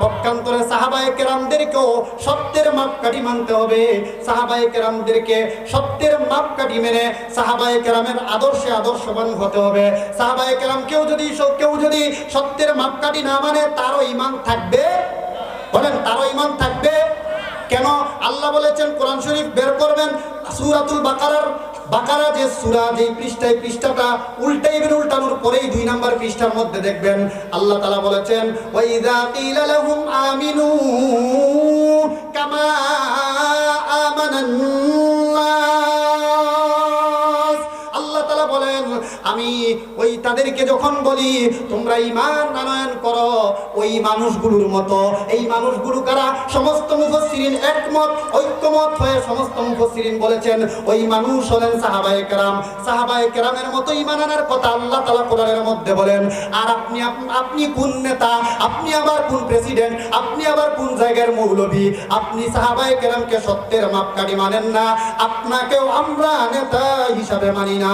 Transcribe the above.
পক্ষান্তরে সাহাবায়ে কেরামদেরকেও সত্যের মাপকাঠি মানতে হবে। সাহাবায়ে কেরামদেরকে সত্যের মাপকাঠি মেনে সাহাবায়ে কেরামের আদর্শে আদর্শবান হতে হবে। সাহাবায়ে কেরাম কেউ যদি কেউ যদি সত্যের মাপকাঠি না মানে তারও ইমান থাকবে? বলেন, তারও ইমান থাকবে? কেন? আল্লাহ বলেছেন, কোরআন শরীফ বের করবেন, সূরাতুল বাকারার বাকারা যে সুরা, যে পৃষ্ঠায় পৃষ্ঠাটা উল্টাই উল্টাইবেন উল্টানোর পরেই দুই নাম্বার পৃষ্ঠার মধ্যে দেখবেন আল্লাহ তালা বলেছেন ওয়াইদা কিলা লাহুম আমিনু কামা আমি ওই তাদেরকে যখন বলি, তোমরা ইমান আনয়ন করো, ওই মানুষগুলোর মতো। এই মানুষগুলো কারা? সমস্ত মুফাসসিরিন একমত, ঐক্যমত হয়ে সমস্ত মুফাসসিরিন বলেছেন। ওই মানুষ হলেন সাহাবায়ে কেরাম। সাহাবায়ে কেরামের মতো ইমান আনার কথা আল্লাহ তাআলা কোরআনের মধ্যে বলেন, আর আপনি আপনি কোন নেতা? আপনি আবার কোন প্রেসিডেন্ট? আপনি আবার কোন জায়গার মৌলবী আপনি সাহাবায়ে কেরামকে সত্যের মাপকাঠি মানেন না। আপনাকেও আমরা নেতা হিসাবে মানি না।